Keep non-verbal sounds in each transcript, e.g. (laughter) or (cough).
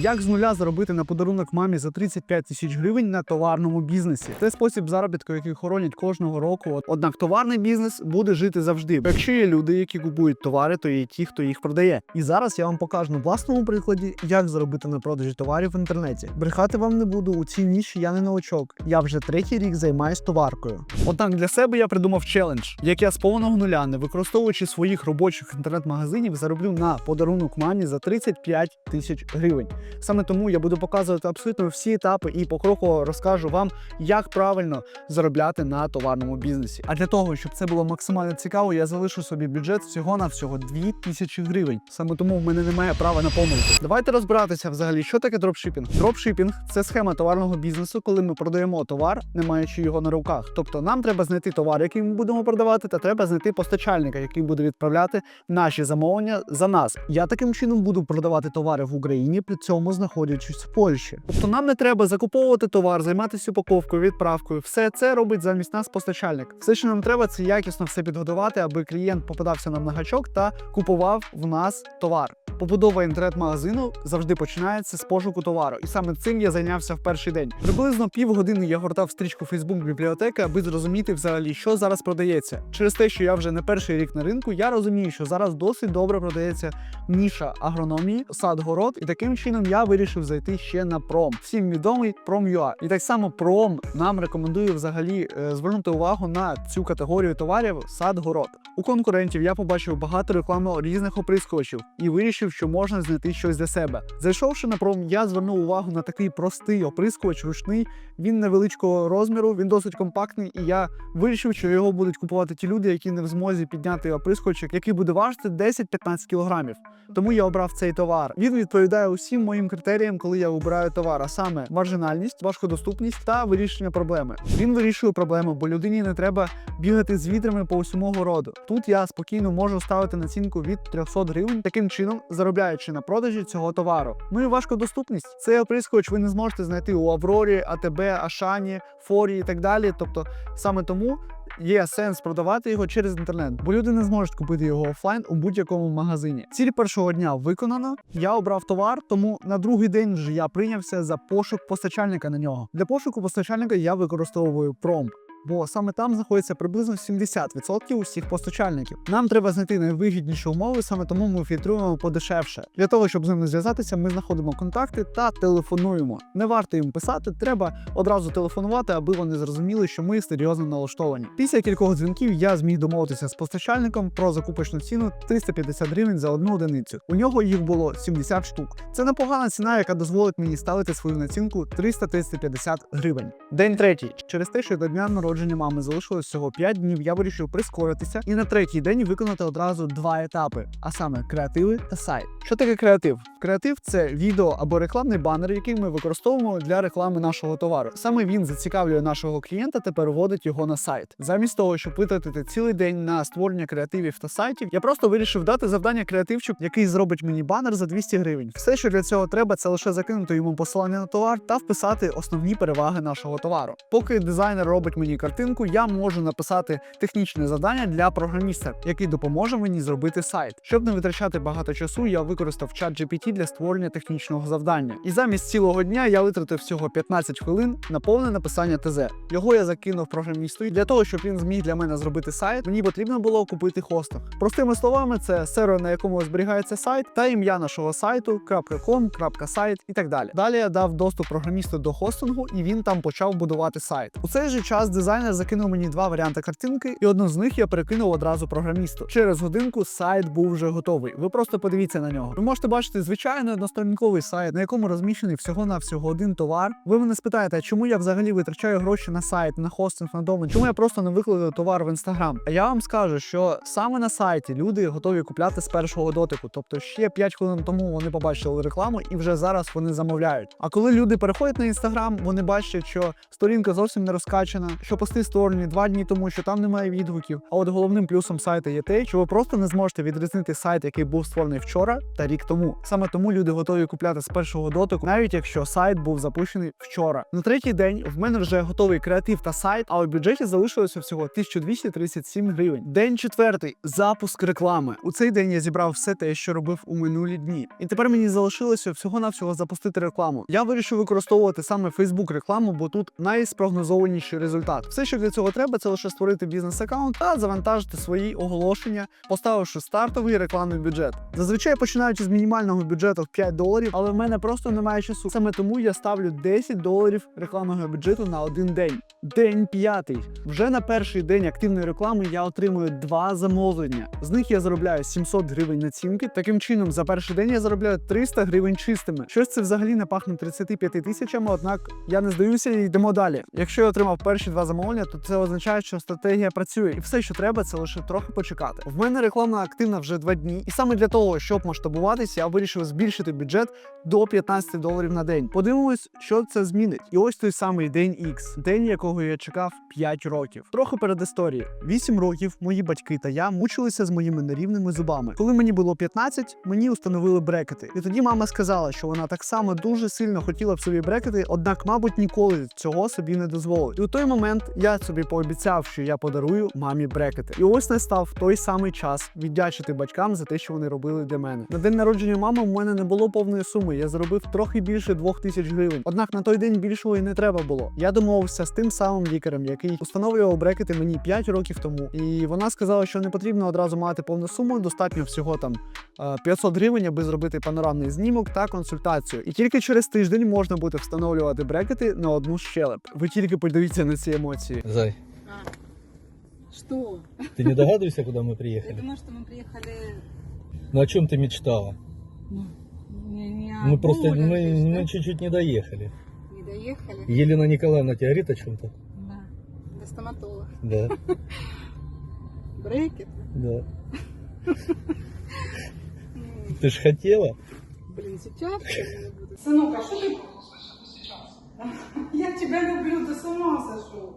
Як з нуля заробити на подарунок мамі за 35 тисяч гривень на товарному бізнесі? Це спосіб заробітку, який хоронять кожного року. Однак товарний бізнес буде жити завжди. Якщо є люди, які купують товари, то є ті, хто їх продає. І зараз я вам покажу на власному прикладі, як заробити на продажі товарів в інтернеті. Брехати вам не буду у цій ніші. Я не новачок. Я вже третій рік займаюсь товаркою. Однак для себе я придумав челендж, як я з повного нуля, не використовуючи своїх робочих інтернет-магазинів, зароблю на подарунок мамі за 35 тисяч гривень. Саме тому я буду показувати абсолютно всі етапи і покроково розкажу вам, як правильно заробляти на товарному бізнесі. А для того, щоб це було максимально цікаво, я залишу собі бюджет всього на всього 2 тисячі гривень. Саме тому в мене немає права на помилку. Давайте розбиратися взагалі, що таке дропшипінг. Дропшипінг це схема товарного бізнесу, коли ми продаємо товар, не маючи його на руках. Тобто нам треба знайти товар, який ми будемо продавати, та треба знайти постачальника, який буде відправляти наші замовлення за нас. Я таким чином буду продавати товари в Україні, при цьому знаходячись в Польщі. Тобто нам не треба закуповувати товар, займатися упаковкою, відправкою. Все це робить замість нас постачальник. Все, що нам треба, це якісно все підготувати, аби клієнт попадався нам на гачок та купував в нас товар. Побудова інтернет-магазину завжди починається з пошуку товару, і саме цим я зайнявся в перший день. Приблизно півгодини я гортав стрічку Facebook бібліотеки, аби зрозуміти взагалі, що зараз продається. Через те, що я вже не перший рік на ринку, я розумію, що зараз досить добре продається ніша агрономії, сад-город, і таким чином я вирішив зайти ще на пром. Всім відомий Prom.ua. І так само пром нам рекомендує взагалі е, звернути увагу на цю категорію товарів сад-город. У конкурентів я побачив багато реклами різних оприскувачів і вирішив, що можна знайти щось для себе. Зайшовши на пром, я звернув увагу на такий простий оприскувач ручний. Він невеличкого розміру, він досить компактний, і я вирішив, що його будуть купувати ті люди, які не в змозі підняти оприскувачик, який буде важити 10-15 кілограмів. Тому я обрав цей товар. Він відповідає усім моїм критеріям, коли я обираю товар, а саме маржинальність, важкодоступність та вирішення проблеми. Він вирішує проблему, бо людині не треба бігати з вітрами по усьому городу. Тут я спокійно можу ставити націнку від 300 гривень, таким чином заробляючи на продажі цього товару. Ну і важкодоступність. Цей оприскувач ви не зможете знайти у Аврорі, АТБ, Ашані, Форі і так далі. Тобто саме тому. Є сенс продавати його через інтернет, бо люди не зможуть купити його офлайн у будь-якому магазині. Ціль першого дня виконано. Я обрав товар, тому на другий день вже я прийнявся за пошук постачальника на нього. Для пошуку постачальника я використовую пром. Бо саме там знаходиться приблизно 70% усіх постачальників. Нам треба знайти найвигідніші умови, саме тому ми фільтруємо подешевше. Для того, щоб з ними зв'язатися, ми знаходимо контакти та телефонуємо. Не варто їм писати, треба одразу телефонувати, аби вони зрозуміли, що ми серйозно налаштовані. Після кількох дзвінків я зміг домовитися з постачальником про закупочну ціну 350 гривень за одну одиницю. У нього їх було 70 штук. Це непогана ціна, яка дозволить мені ставити свою націнку 300-350 гривень. День третій. Через те, що до дня народження мами залишилось всього 5 днів, я вирішив прискоритися і на третій день виконати одразу два етапи, а саме креативи та сайт. Що таке креатив? Креатив це відео або рекламний банер, який ми використовуємо для реклами нашого товару. Саме він зацікавлює нашого клієнта та переводить його на сайт. Замість того, щоб витратити цілий день на створення креативів та сайтів, я просто вирішив дати завдання креативчик, який зробить мені банер за 200 гривень. Все, що для цього треба, це лише закинути йому посилання на товар та вписати основні переваги нашого товару. Поки дизайнер робить мені картинку, я можу написати технічне завдання для програміста, який допоможе мені зробити сайт. Щоб не витрачати багато часу, я використав чат GPT для створення технічного завдання. І замість цілого дня я витратив всього 15 хвилин на повне написання ТЗ. Його я закинув програмісту, і для того, щоб він зміг для мене зробити сайт, мені потрібно було купити хостинг. Простими словами, це сервер, на якому зберігається сайт, та ім'я нашого сайту .com, і так далі. Далі я дав доступ програмісту до хостингу, і він там почав будувати сайт. У цей же час дизайнер закинув мені два варіанти картинки, і одну з них я перекинув одразу програмісту. Через годинку сайт був вже готовий. Ви просто подивіться на нього. Ви можете бачити звичайний односторінковий сайт, на якому розміщений всього на всього один товар. Ви мене спитаєте, чому я взагалі витрачаю гроші на сайт, на хостинг, на домен? Чому я просто не викладаю товар в інстаграм? А я вам скажу, що саме на сайті люди готові купляти з першого дотику. Тобто ще 5 хвилин тому вони побачили рекламу і вже зараз вони замовляють. А коли люди переходять на інстаграм, вони бачать, що сторінка зовсім не розкачана, що пости створені два дні тому, що там немає відгуків. А от головним плюсом сайту є те, що ви просто не зможете відрізнити сайт, який був створений вчора та рік тому. Саме тому люди готові купляти з першого дотику, навіть якщо сайт був запущений вчора. На третій день в мене вже готовий креатив та сайт, а у бюджеті залишилося всього 1237 гривень. День четвертий запуск реклами. У цей день я зібрав все те, що робив у минулі дні. І тепер мені залишилося всього навсього запустити рекламу. Я вирішив використовувати саме Facebook рекламу, бо тут найспрогнозованіший результат. Все, що для цього треба, це лише створити бізнес-аккаунт та завантажити свої оголошення, поставивши стартовий рекламний бюджет. Зазвичай починаючи з мінімального бюджету в 5 доларів, але в мене просто немає часу. Саме тому я ставлю 10 доларів рекламного бюджету на один день. День п'ятий. Вже на перший день активної реклами я отримую два замовлення. З них я заробляю 700 гривень націнки. Таким чином, за перший день я заробляю 300 гривень чистими. Щось це взагалі не пахне 35 тисячами, однак я не здаюся і йдемо далі. Якщо я отримав перші два замовлення, то це означає, що стратегія працює, і все, що треба, це лише трохи почекати. В мене реклама активна вже два дні, і саме для того, щоб масштабуватися, я вирішив збільшити бюджет до 15 доларів на день. Подивимось, що це змінить. І ось той самий день X, день якого я чекав 5 років. Трохи перед історії. 8 років мої батьки та я мучилися з моїми нерівними зубами. Коли мені було 15, мені установили брекети. І тоді мама сказала, що вона так само дуже сильно хотіла б собі брекети, однак, мабуть, ніколи цього собі не дозволить. І у той момент я собі пообіцяв, що я подарую мамі брекети. І ось настав той самий час віддячити батькам за те, що вони робили для мене. На день народження мами в мене не було повної суми. Я заробив трохи більше двох тисяч гривень. Однак на той день більшого і не треба було. Я домовився з тим самим лікарем, який установлював брекети мені 5 років тому. І вона сказала, що не потрібно одразу мати повну суму, достатньо всього там е, 500 гривень, аби зробити панорамний знімок та консультацію. І тільки через тиждень можна буде встановлювати брекети на одну щелеп. Ви тільки подивіться на ці емоції. Зай, А, что? ты не догадываешься, куда мы Я приехали? думаю, что мы приехали... Ну о чем ты мечтала? Ну, не, не о Мы просто Боулинге, мы, чуть-чуть не доехали. Не доехали? Елена Николаевна тебе говорит о чем-то? Да. До стоматолога. Да, (laughs) Брекет? да. (laughs) Ты ж хотела? Блин, сейчас я буду. Сынок, а что ты... (laughs) Я тебя люблю, ты с ума сошел.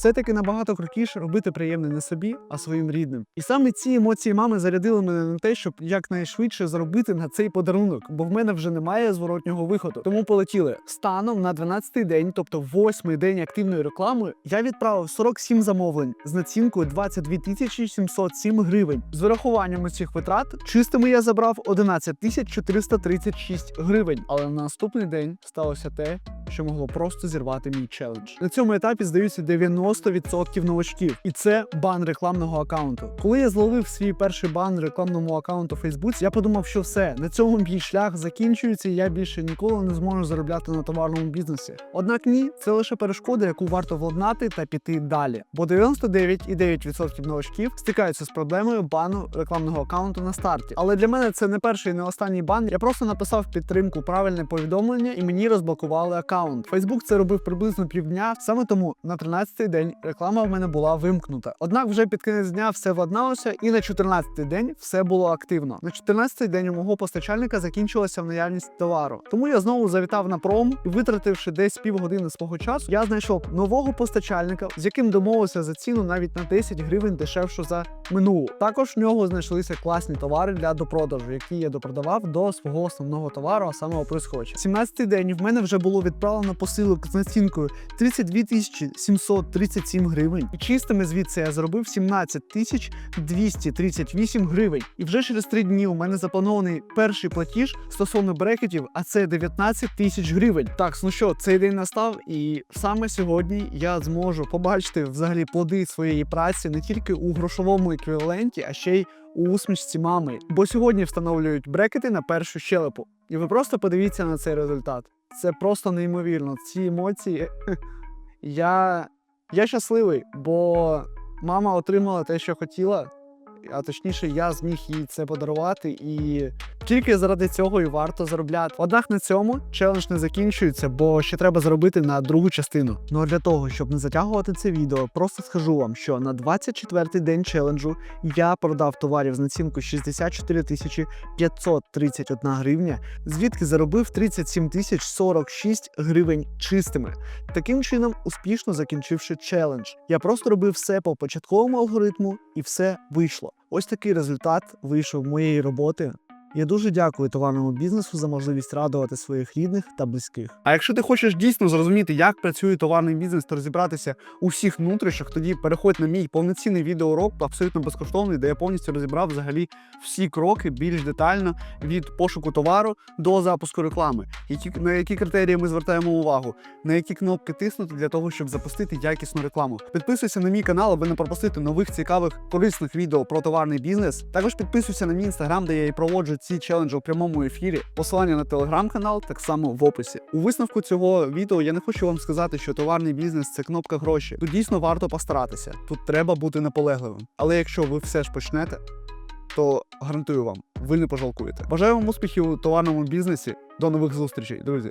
Все-таки набагато крутіше робити приємне не собі, а своїм рідним. І саме ці емоції мами зарядили мене на те, щоб якнайшвидше заробити на цей подарунок, бо в мене вже немає зворотнього виходу. Тому полетіли станом на 12-й день, тобто восьмий день активної реклами, я відправив 47 замовлень з націнкою 22 тисячі 707 гривень. З вирахуванням усіх витрат чистими я забрав 11 тисяч 436 гривень. Але на наступний день сталося те, що могло просто зірвати мій челендж. На цьому етапі здаються 90% новачків, і це бан рекламного акаунту. Коли я зловив свій перший бан рекламному акаунту в Фейсбуці, я подумав, що все на цьому мій шлях закінчується, і я більше ніколи не зможу заробляти на товарному бізнесі. Однак ні, це лише перешкода, яку варто владнати та піти далі. Бо 99,9% новачків стикаються з проблемою бану рекламного акаунту на старті. Але для мене це не перший і не останній бан. Я просто написав підтримку правильне повідомлення, і мені розблокували акаунт. Фейсбук це робив приблизно півдня. Саме тому на 13-й день реклама в мене була вимкнута. Однак вже під кінець дня все владналося, і на 14-й день все було активно. На 14-й день у мого постачальника закінчилася в наявність товару. Тому я знову завітав на пром і, витративши десь півгодини свого часу, я знайшов нового постачальника, з яким домовився за ціну навіть на 10 гривень дешевшу за минулу. Також в нього знайшлися класні товари для допродажу, які я допродавав до свого основного товару, а саме оприскувача. 17-й день в мене вже було відправлено посилок з націнкою 32 тисячі 737 гривень. Чистими звідси я заробив 17 тисяч 238 гривень. І вже через три дні у мене запланований перший платіж стосовно брекетів, а це 19 тисяч гривень. Так, ну що, цей день настав, і саме сьогодні я зможу побачити взагалі плоди своєї праці не тільки у грошовому еквіваленті, а ще й у усмішці мами. Бо сьогодні встановлюють брекети на першу щелепу. І ви просто подивіться на цей результат. Це просто неймовірно. Ці емоції. (laughs) Я, я щасливий, бо мама отримала те, що хотіла. А точніше, я зміг їй це подарувати, і тільки заради цього і варто заробляти. Однак на цьому челендж не закінчується, бо ще треба заробити на другу частину. Ну а для того, щоб не затягувати це відео, просто скажу вам, що на 24-й день челенджу я продав товарів з націнкою 64 тисячі 531 гривня, звідки заробив 37 тисяч 46 гривень чистими. Таким чином, успішно закінчивши челендж. Я просто робив все по початковому алгоритму, і все вийшло. Ось такий результат вийшов моєї роботи. Я дуже дякую товарному бізнесу за можливість радувати своїх рідних та близьких. А якщо ти хочеш дійсно зрозуміти, як працює товарний бізнес та розібратися у всіх внутрішнях, тоді переходь на мій повноцінний відеоурок, абсолютно безкоштовний, де я повністю розібрав взагалі всі кроки більш детально від пошуку товару до запуску реклами, які на які критерії ми звертаємо увагу, на які кнопки тиснути для того, щоб запустити якісну рекламу. Підписуйся на мій канал, аби не пропустити нових цікавих корисних відео про товарний бізнес. Також підписуйся на мій інстаграм, де я і проводжу ці челенджі у прямому ефірі. Посилання на телеграм-канал так само в описі. У висновку цього відео я не хочу вам сказати, що товарний бізнес це кнопка гроші. Тут дійсно варто постаратися. Тут треба бути наполегливим. Але якщо ви все ж почнете, то гарантую вам, ви не пожалкуєте. Бажаю вам успіхів у товарному бізнесі. До нових зустрічей, друзі.